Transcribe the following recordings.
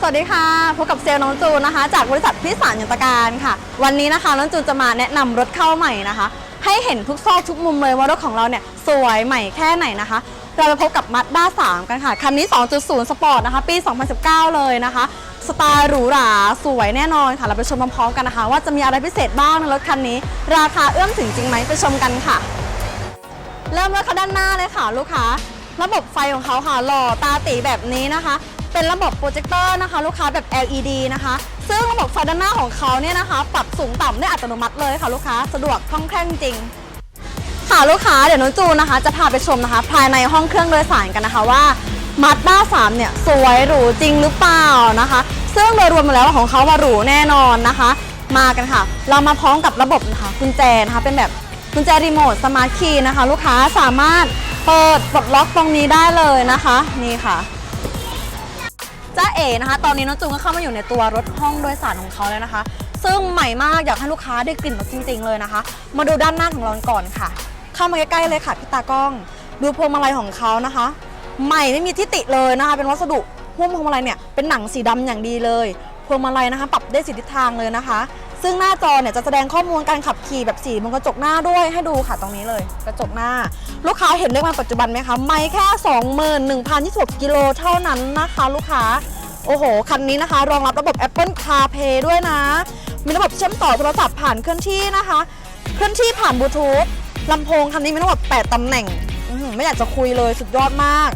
สวัสดีค่ะ พบกับเซลล์น้องจูนนะคะ จากบริษัทพิสารยนตการค่ะ วันนี้นะคะน้องจูนจะมาแนะนำรถเข้าใหม่นะคะ ให้เห็นทุกซอกทุกมุมเลยว่ารถของเราเนี่ยสวยใหม่แค่ไหนนะคะ เราไปพบกับ Mazda 3กันค่ะ คันนี้ 2.0 สปอร์ตนะคะ ปี 2019 เลยนะคะ สไตล์หรูหราสวยแน่นอนค่ะ เราไปชมพร้อมๆกันนะคะ ว่าจะมีอะไรพิเศษบ้างในรถคันนี้ ราคาเอื้อมถึงจริงไหมไปชมกันค่ะ เริ่มด้วยค่ะด้านหน้าเลยค่ะ ลูกค้า ระบบไฟของเขาค่ะหล่อตาตีแบบนี้นะคะ เป็นระบบโปรเจคเตอร์นะคะ ลูกค้าแบบ LED นะคะ ซึ่งระบบไฟด้านหน้าของเขาเนี่ยนะคะ ปรับสูงต่ำได้อัตโนมัติเลยค่ะลูกค้าสะดวกคล่องแคล่งจริง ค่ะลูกค้าเดี๋ยวน้องจูนนะคะ จะพาไปชมนะคะ ภายในห้องเครื่องโดยสารกันนะคะว่า Mazda 3เนี่ยสวยหรูจริงหรือเปล่านะคะ ซึ่งโดยรวมมาแล้วของเขาว่าหรูแน่นอนนะคะ มากันค่ะ เรามาพร้อมกับระบบนะคะกุญแจนะคะเป็นแบบกุญแจรีโมทสมาร์ทคีย์นะคะ ลูกค้าสามารถเปิดปลดล็อกตรงนี้ได้เลยนะคะ นี่ค่ะ จ้าเอ๋นะคะ ตอนนี้น้องจูนก็เข้ามาอยู่ในตัวรถห้องโดยสารของเขาแล้วนะคะ ซึ่งใหม่มากอยากให้ลูกค้าได้กลิ่นรถจริง ๆ เลยนะคะ มาดูด้านหน้าของเราก่อนค่ะ เข้ามาใกล้ๆเลยค่ะพี่ตากล้อง ดูพวงมาลัยของเขานะคะ ใหม่ไม่มีที่ติเลยนะคะ เป็นวัสดุหุ้มพวงมาลัยเนี่ยเป็นหนังสีดำอย่างดีเลย พวงมาลัยนะคะ ปรับได้สีทิศทางเลยนะคะ ซึ่งหน้าจอเนี่ยจะแสดงข้อมูลการขับขี่แบบสีบนกระจกหน้าด้วยให้ดูค่ะตรงนี้เลย กระจกหน้า ลูกค้าเห็นเลขวันปัจจุบันไหมคะ ไม่แค่ 21,026กิโลเท่านั้นนะคะลูกค้า โอ้โห คันนี้นะคะ รองรับระบบ Apple CarPlay ด้วยนะ มีระบบเชื่อมต่อโทรศัพท์ผ่านเคลื่อนที่นะคะ เคลื่อนที่ผ่านบลูทูธลำโพงคันนี้มีทั้งหมด8ตำแหน่งไม่อยากจะคุยเลยสุดยอดมาก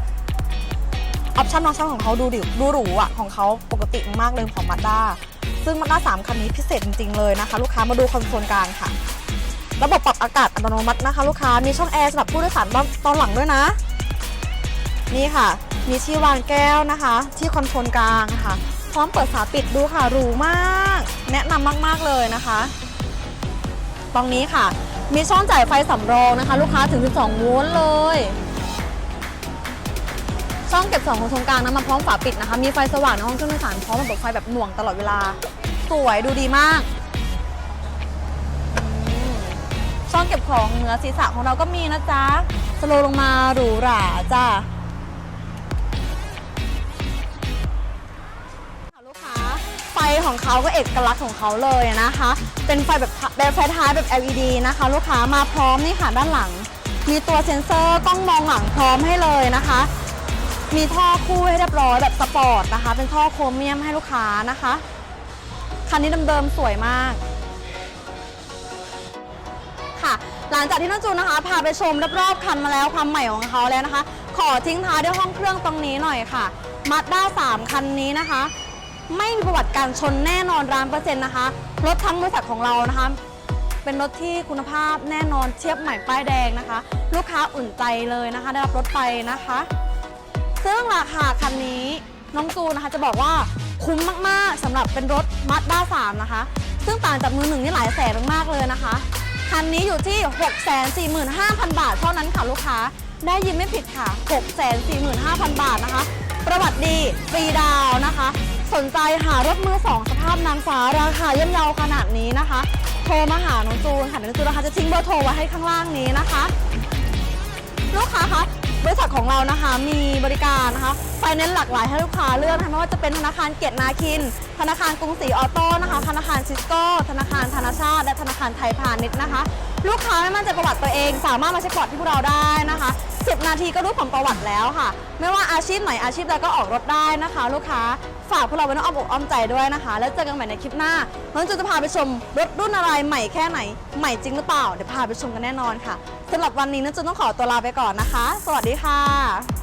ออปชั่นฟังชันของเขาดูดิดูหรูอะของเขาปกติมากเลยของมาด้า ซึ่งมาด้า3คันนี้พิเศษจริงๆเลยนะคะลูกค้ามาดูคอนโซลกลางค่ะ ระบบปรับอากาศอัตโนมัตินะคะ ลูกค้ามีช่องแอร์สำหรับผู้โดยสารตอนตอนหลังด้วยนะ นี่ค่ะ มีที่วางแก้วนะคะ ที่คอนโทรลกลางค่ะ พร้อมเปิดฝาปิดดูค่ะหรูมาก แนะนำมากๆเลยนะคะ ตรงนี้ค่ะ มีช่องจ่ายไฟสำรองนะคะ ลูกค้าถึง 12โวลต์เลย ช่องเก็บสองของตรงกลางนะมาพร้อมฝาปิดนะคะ มีไฟสว่างในห้องเครื่องโดยสารพร้อมระบบไฟแบบหน่วงตลอดเวลา สวยดูดีมากช่องเก็บของเหนือศีรษะของเราก็มีนะจ๊ะ สโลลงมาหรูหราจ้าลูกค้า ไฟของเขาก็เอกลักษณ์ของเขาเลยนะคะ เป็นไฟแบบแบบไฟท้ายแบบ LED นะคะ ลูกค้ามาพร้อมนี่ค่ะด้านหลัง มีตัวเซ็นเซอร์กล้องมองหลังพร้อมให้เลยนะคะ มีท่อคู่ให้เรียบร้อยแบบสปอร์ตนะคะ เป็นท่อโครเมียมให้ลูกค้านะคะ คันนี้เดิมๆสวยมาก ค่ะ หลังจากที่น้องจูนนะคะ พาไปชมรอบๆคันมาแล้วความใหม่ของเขาแล้วนะคะ ขอทิ้งท้ายด้วยห้องเครื่องตรงนี้หน่อยค่ะมาด้า3คันนี้นะคะ ไม่มีประวัติการชนแน่นอนร้านเปอร์เซ็นต์นะคะรถทั้งบริษัทของเรานะคะ เป็นรถที่คุณภาพแน่นอนเทียบใหม่ป้ายแดงนะคะ ลูกค้าอุ่นใจเลยนะคะ ได้รับรถไปนะคะ ซึ่งราคาคันนี้น้องจูนนะคะจะบอกว่าคุ้มมากๆสำหรับเป็นรถ Mazda 3นะคะ ซึ่งต่างจากมือหนึ่งนี่หลายแสนมากๆเลยนะคะ คันนี้อยู่ที่ 645,000 บาทเท่านั้นค่ะลูกค้า ได้ยินไม่ผิดค่ะ 645,000 บาทนะคะ ประวัติดีฟรีดาวนะคะ สนใจหารถมือสองสภาพนางฟ้าราคาย่อมเยาขนาดนี้นะคะ โทรมาหาน้องจูนค่ะน้องจูนนะคะจะทิ้งเบอร์โทรไว้ให้ข้างล่างนี้นะคะ ลูกค้า บริษัทของเรานะคะมีบริการนะคะไฟแนนซ์หลากหลายให้ลูกค้าเลือกนะคะไม่ว่าจะเป็นธนาคารเกียรตินาคิน ธนาคารกรุงศรีออโต้นะคะ ธนาคารซิสโก้ ธนาคารธนาชาติ และธนาคารไทยพาณิชย์นะคะ ลูกค้าไม่มั่นใจประวัติตัวเอง สามารถมาเช็คประวัติที่พวกเราได้นะคะ 10 นาทีก็รู้ผลประวัติแล้วค่ะ ไม่ว่าอาชีพไหนอาชีพใดก็ออกรถได้นะคะ ลูกค้า ฝากพวกเราไว้ในอ้อมอกอ้อมใจด้วยนะคะ แล้วเจอกันใหม่ในคลิปหน้า น้องจูนจะพาไปชมรถรุ่นอะไรใหม่แค่ไหน ใหม่จริงหรือเปล่า เดี๋ยวพาไปชมกันแน่นอนค่ะสำหรับวันนี้น้องจูนต้องขอตัวลาไปก่อนนะคะ สวัสดีค่ะ